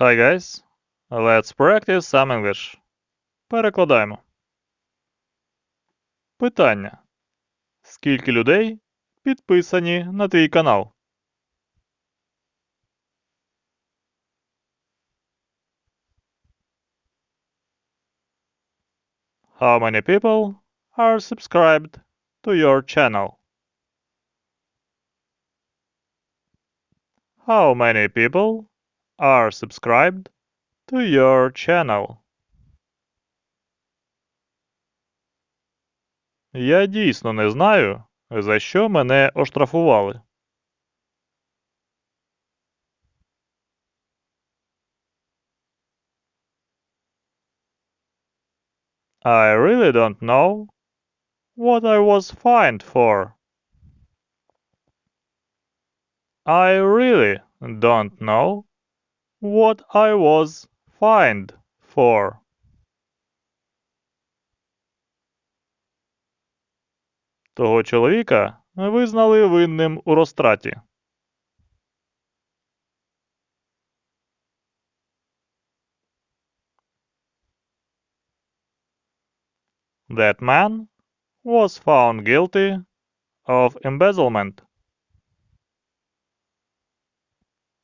Hi guys, let's practice some English. Перекладаємо. Питання. Скільки людей підписані на твій канал? How many people are subscribed to your channel? How many people are subscribed to your channel? Я дійсно не знаю, за що мене оштрафували. I really don't know what I was fined for. I really don't know what I was fined for. Того чоловіка визнали винним у розтраті. That man was found guilty of embezzlement.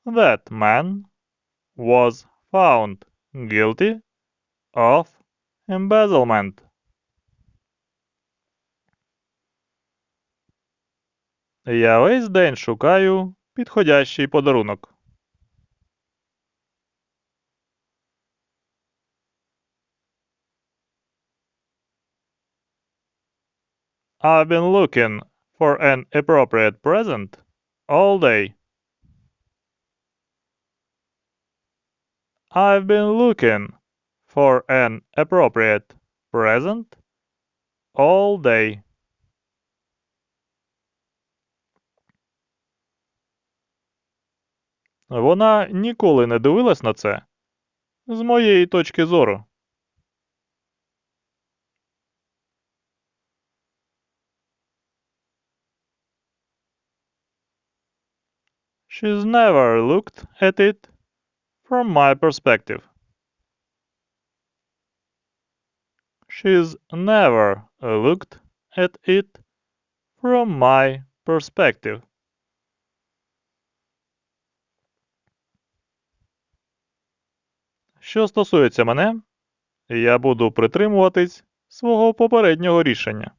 That man was found guilty of embezzlement. Я весь день шукаю підходящий подарунок. I've been looking for an appropriate present all day. I've been looking for an appropriate present all day. Вона ніколи не дивилась на це з моєї точки зору. She's never looked at it from my perspective. She's never looked at it from my perspective. Що стосується мене, я буду притримуватись свого попереднього рішення.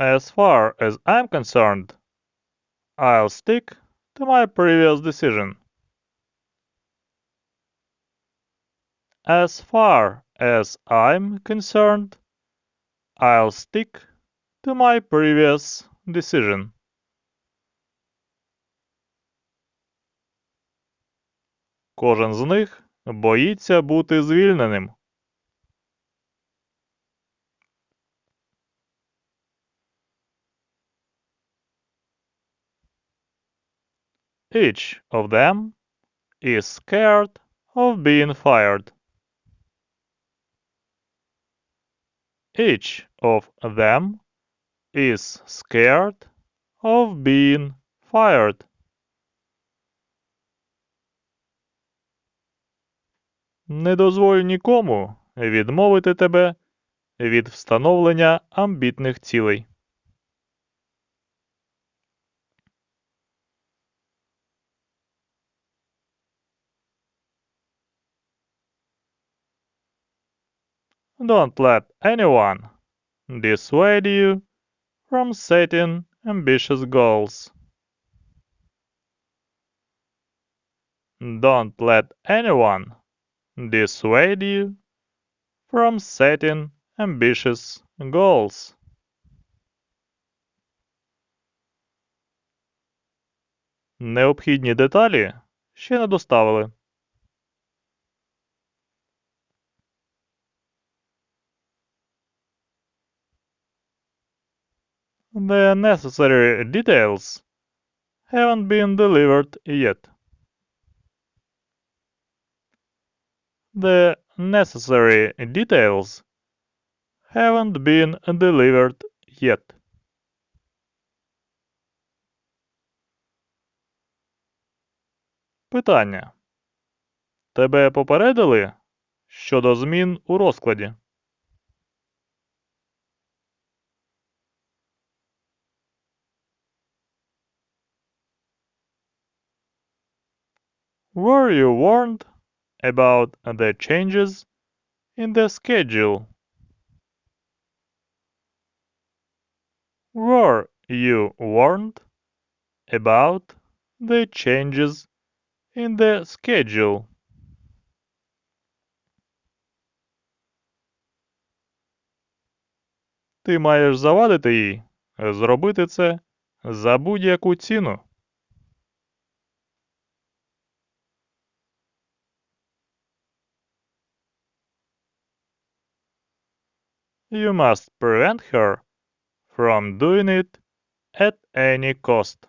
As far as I'm concerned, I'll stick to my previous decision. As far as I'm concerned, I'll stick to my previous decision. Кожен з них боїться бути звільненим. Each of them is scared of being fired. Each of them is scared of being fired. Не дозволь нікому відмовити тебе від встановлення амбітних цілей. Don't let anyone dissuade you from setting ambitious goals. Don't let anyone dissuade you from setting ambitious goals. Необхідні деталі ще не доставили. The necessary details haven't been delivered yet. The necessary details haven't been delivered yet. Питання. Тебе попередили щодо змін у розкладі? Were you warned about the changes in the schedule? Were you warned about the changes in the schedule? Ти маєш завадити їй зробити це за будь-яку ціну. You must prevent her from doing it at any cost.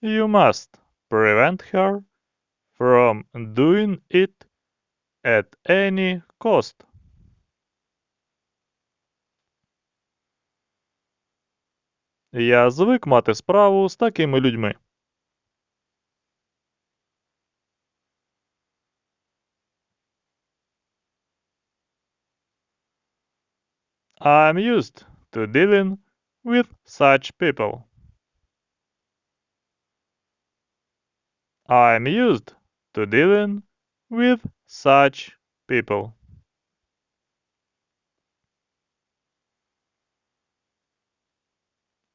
You must prevent her from doing it at any cost. Я звик мати справу з такими людьми. I'm used to dealing with such people. I'm used to dealing with such people.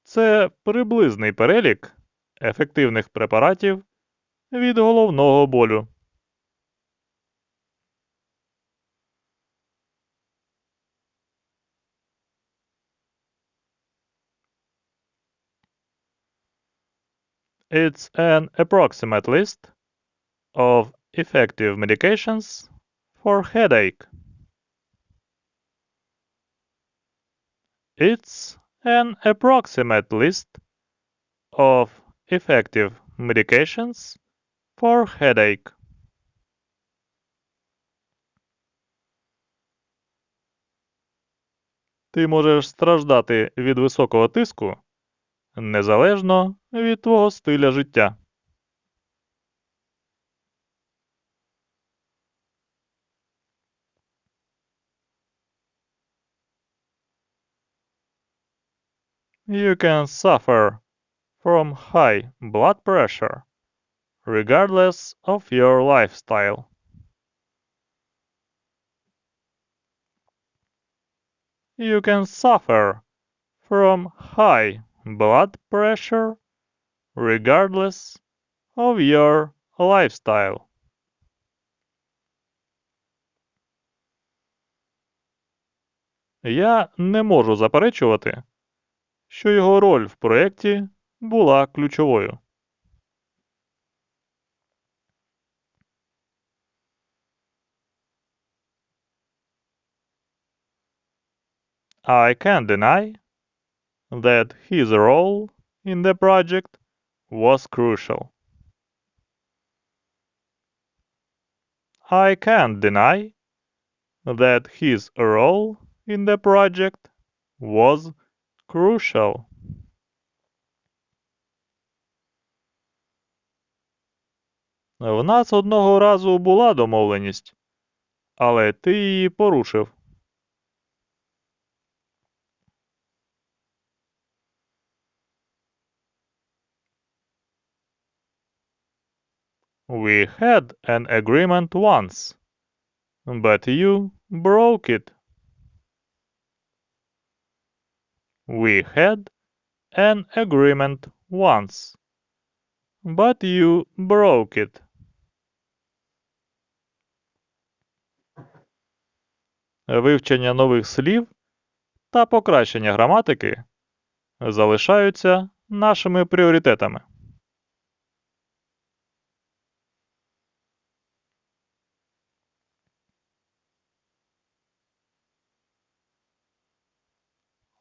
Це приблизний перелік ефективних препаратів від головного болю. It's an approximate list of effective medications for headache. It's an approximate list of effective medications for headache. Ти можеш страждати від високого тиску незалежно від твого стиля життя. You can suffer from high blood pressure regardless of your lifestyle. You can suffer from high blood pressure regardless of your lifestyle. Я не можу заперечувати, що його роль в проєкті була ключовою. I can't deny that his role in the project was crucial. I can't deny that his role in the project was crucial. В нас одного разу була домовленість, але ти її порушив. We had an agreement once, but you broke it. We had an agreement once, but you broke it. Вивчення нових слів та покращення граматики залишаються нашими пріоритетами.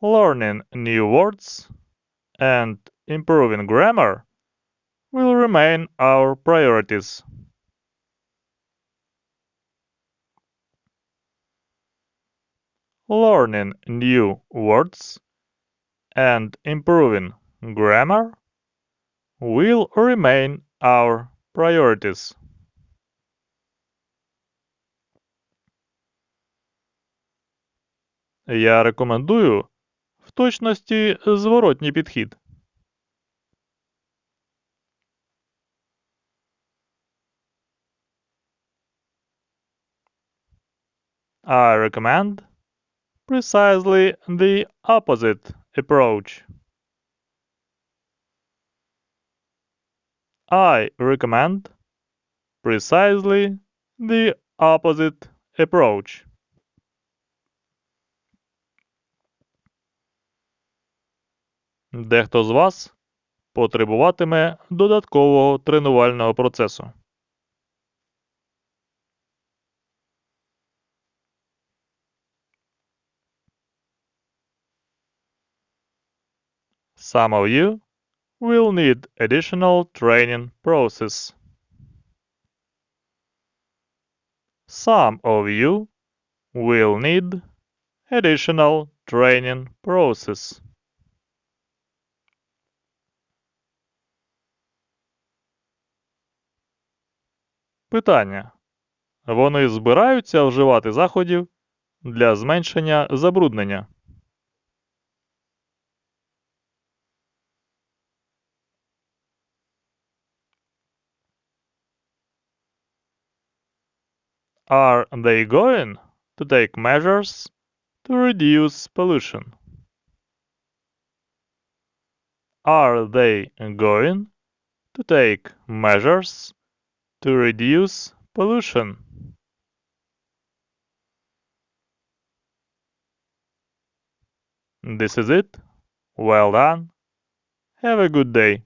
Learning new words and improving grammar will remain our priorities. learning new words and improving grammar will remain our priorities. Я рекомендую в точності зворотній підхід. I recommend precisely the opposite approach. I recommend precisely the opposite approach. Дехто з вас потребуватиме додаткового тренувального процесу. Some of you will need additional training process. Some of you will need additional training process. Питання. Вони збираються вживати заходів для зменшення забруднення. Are they going to take measures to reduce pollution? Are they going to take measures to reduce pollution? This is it. Well done. Have a good day.